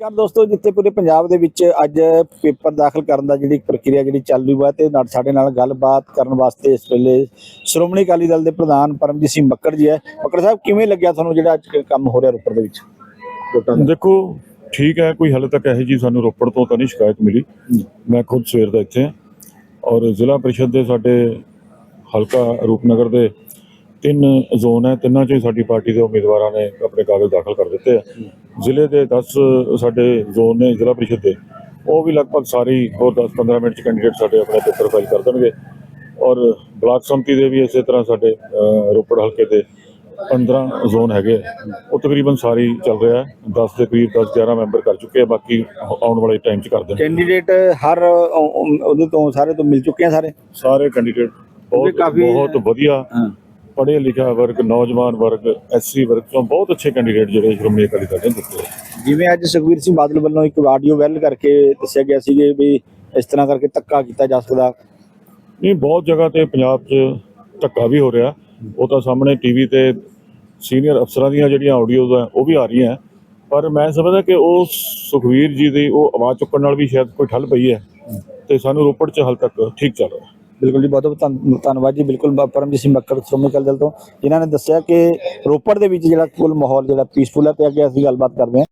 ਕਰ ਦੋਸਤੋ ਜਿੱਥੇ ਪੂਰੇ ਪੰਜਾਬ ਦੇ ਵਿੱਚ ਅੱਜ ਪੇਪਰ ਦਾਖਲ ਕਰਨ ਦਾ ਜਿਹੜੀ ਪ੍ਰਕਿਰਿਆ ਜਿਹੜੀ ਚੱਲ ਰਹੀ ਹੈ ਤੇ ਨਾਲ ਸਾਡੇ ਨਾਲ ਗੱਲਬਾਤ ਕਰਨ ਵਾਸਤੇ ਇਸ ਵੇਲੇ ਸ਼੍ਰੋਮਣੀ ਅਕਾਲੀ ਦਲ ਦੇ ਪ੍ਰਧਾਨ ਪਰਮਜੀਤ ਸਿੰਘ ਮੱਕੜ ਜੀ ਹੈ। ਮੱਕੜ ਸਾਹਿਬ ਕਿਵੇਂ ਲੱਗਿਆ ਤੁਹਾਨੂੰ ਜਿਹੜਾ ਅੱਜ ਕੰਮ ਹੋ ਰਿਹਾ ਰੋਪੜ ਦੇ ਵਿੱਚ? ਦੇਖੋ ਠੀਕ ਹੈ ਕੋਈ ਹਾਲੇ ਤੱਕ ਇਹੋ ਜੀ ਸਾਨੂੰ ਰੋਪੜ ਤੋਂ ਤਾਂ ਨਹੀਂ ਸ਼ਿਕਾਇਤ ਮਿਲੀ। ਮੈਂ ਖੁਦ ਸਵੇਰ ਦਾ ਇੱਥੇ ਹਾਂ ਔਰ ਜ਼ਿਲ੍ਹਾ ਪਰਿਸ਼ਦ ਦੇ ਸਾਡੇ ਹਲਕਾ ਰੂਪਨਗਰ ਦੇ ਤਿੰਨ ਜ਼ੋਨ ਹੈ। ਤਿੰਨਾਂ 'ਚੋਂ ਸਾਡੀ ਪਾਰਟੀ ਦੇ ਉਮੀਦਵਾਰਾਂ ਨੇ ਆਪਣੇ ਕਾਗਜ਼ ਦਾਖਲ ਕਰ ਦਿੱਤੇ ਆ। ਜ਼ਿਲ੍ਹੇ ਦੇ 10 ਸਾਡੇ ਜ਼ੋਨ ਨੇ ਜ਼ਿਲ੍ਹਾ ਪਰਿਸ਼ਦ ਦੇ ਉਹ ਵੀ ਲਗਭਗ ਸਾਰੇ ਹੋਰ 10-15 ਮਿੰਟ 'ਚ ਕੈਂਡੀਡੇਟ ਸਾਡੇ ਆਪਣੇ ਪੇਪਰ ਫਾਈਲ ਕਰ ਦੇਣਗੇ। ਔਰ ਬਲਾਕ ਸੰਮਤੀ ਦੇ ਵੀ ਇਸੇ ਤਰ੍ਹਾਂ ਸਾਡੇ ਰੋਪੜ ਹਲਕੇ ਦੇ 15 ਜ਼ੋਨ ਹੈਗੇ। ਉਹ ਤਕਰੀਬਨ ਸਾਰੇ ਚੱਲ ਰਿਹਾ ਹੈ। 10 ਦੇ ਕਰੀਬ 10 11 ਮੈਂਬਰ ਕਰ ਚੁੱਕੇ ਆ ਬਾਕੀ ਆਉਣ ਵਾਲੇ ਟਾਈਮ 'ਚ ਕਰ ਦੇਣਗੇ। ਕੈਂਡੀਡੇਟ ਹਰ ਉਹਦੇ ਤੋਂ ਸਾਰੇ ਤੋਂ ਮਿਲ ਚੁੱਕੇ ਆ ਸਾਰੇ? ਸਾਰੇ ਕੈਂਡੀਡੇਟ ਬਹੁਤ ਬਹੁਤ ਵਧੀਆ। ਪੜ੍ਹੇ ਲਿਖਿਆ ਵਰਗ ਨੌਜਵਾਨ ਵਰਗ ਐਸਸੀ ਵਰਗ ਤੋਂ ਬਹੁਤ ਅੱਛੇ ਕੈਂਡੀਡੇਟ ਜਿਹੜੇ ਸ਼੍ਰੋਮਣੀ ਅਕਾਲੀ ਦਲ ਨੇ ਦਿੱਤੇ। ਜਿਵੇਂ ਅੱਜ ਸੁਖਵੀਰ ਸਿੰਘ ਬਾਦਲ ਵੱਲੋਂ ਇੱਕ ਆਡੀਓ ਵੈਲ ਕਰਕੇ ਦੱਸਿਆ ਗਿਆ ਸੀ ਵੀ ਇਸ ਤਰ੍ਹਾਂ ਕਰਕੇ ਧੱਕਾ ਕੀਤਾ ਜਾ ਸਕਦਾ। ਨਹੀਂ ਬਹੁਤ ਜਗ੍ਹਾ ਤੇ ਪੰਜਾਬ 'ਚ ਧੱਕਾ ਵੀ ਹੋ ਰਿਹਾ। ਉਹ ਤਾਂ ਸਾਹਮਣੇ ਟੀਵੀ ਤੇ ਸੀਨੀਅਰ ਅਫਸਰਾਂ ਦੀਆਂ ਜਿਹੜੀਆਂ ਆਡੀਓਜ਼ ਆ ਉਹ ਵੀ ਆ ਰਹੀਆਂ। ਪਰ ਮੈਂ ਸਮਝਦਾ ਕਿ ਉਹ ਸੁਖਵੀਰ ਜੀ ਦੀ ਉਹ ਆਵਾਜ਼ ਚੁੱਕਣ ਨਾਲ ਵੀ ਸ਼ਾਇਦ ਕੋਈ ਠੱਲ ਪਈ ਹੈ। ਤੇ ਸਾਨੂੰ ਰੋਪੜ 'ਚ ਹਾਲ ਤੱਕ ਠੀਕ ਚੱਲ ਰਿਹਾ। ਬਿਲਕੁਲ ਜੀ, ਬਹੁਤ ਬਹੁਤ ਧੰਨ- ਧੰਨਵਾਦ ਜੀ, ਬਿਲਕੁਲ ਪਰਮਜੀਤ ਸਿੰਘ ਮੱਕੜ ਸ਼੍ਰੋਮਣੀ ਅਕਾਲੀ ਦਲ ਤੋਂ। ਜਿਨ੍ਹਾਂ ਨੇ ਦੱਸਿਆ ਕਿ ਰੋਪੜ ਦੇ ਵਿੱਚ ਜਿਹੜਾ ਕੁੱਲ ਮਾਹੌਲ ਜਿਹੜਾ ਪੀਸਫੁਲ ਹੈ, ਤੇ ਅੱਗੇ ਅਸੀਂ ਗੱਲਬਾਤ ਕਰਦੇ ਹਾਂ।